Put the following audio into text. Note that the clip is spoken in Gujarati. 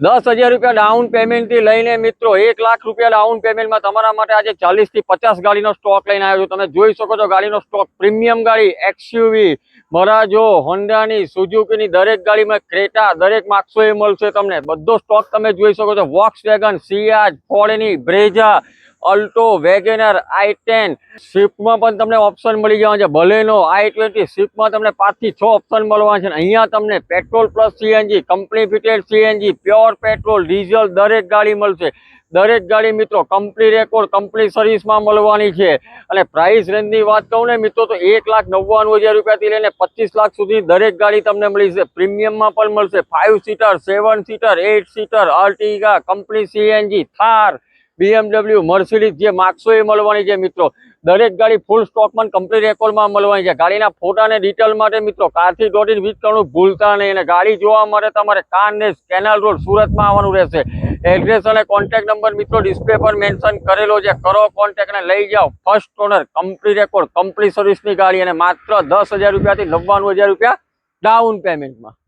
દસ હજાર રૂપિયા ડાઉન પેમેન્ટથી લઈને મિત્રો એક લાખ રૂપિયા ડાઉન પેમેન્ટમાં તમારા માટે આજે ચાલીસથી પચાસ ગાડીનો સ્ટોક લઈને આવ્યો છું. તમે જોઈ શકો છો ગાડીનો સ્ટોક પ્રીમિયમ ગાડી એક્સયુવી મરાજો હોન્ડાની સુઝુકીની દરેક ગાડીમાં ક્રેટા દરેક માર્ક્સો એ મળશે તમને. બધો સ્ટોક તમે જોઈ શકો છો. Volkswagen Ciaz ફોર્ડની Brezza Alto WagonR I ten. સ્વિફ્ટમાં પણ તમને ઓપ્શન મળી જવાના છે. ભલેનો આઈ ટ્વેન્ટી સ્વિફ્ટમાં તમને પાંચથી છ ઓપ્શન મળવાના છે. અહીંયા તમને petrol plus CNG, company fitted CNG, pure petrol, diesel દરેક ગાડી મળશે. દરેક ગાડી મિત્રો કંપની રેકોર્ડ, કંપની સર્વિસમાં મળવાની છે. અને પ્રાઇસ રેન્જની વાત કહું ને મિત્રો, તો એક લાખ નવ્વાણું હજાર રૂપિયાથી લઈને પચીસ લાખ સુધી દરેક ગાડી તમને મળી છે. પ્રીમિયમમાં પણ મળશે. Five seater, seven seater, eight seater Ertiga company CNG, Thar BMW Mercedes જે માગશો એ મળવાની છે મિત્રો. દરેક ગાડી ફૂલ સ્ટોકમાં કમ્પ્લીટ રેકોર્ડમાં મળવાની છે. ગાડીના ફોટા અને ડિટેલ માટે મિત્રો કારથી દોડીને વિઝિટ કરવાનું ભૂલતા નહીં અને ગાડી જોવા માટે તમારે કાનને કેનાલ રોડ સુરતમાં આવવાનું રહેશે. એડ્રેસ અને કોન્ટેક્ટ નંબર મિત્રો ડિસ્પ્લે પર મેન્શન કરેલો છે. કરો કોન્ટેક્ટ ને લઈ જાઓ. First owner company record company સર્વિસની ગાડી અને માત્ર દસ રૂપિયાથી નવ્વાણું રૂપિયા ડાઉન પેમેન્ટમાં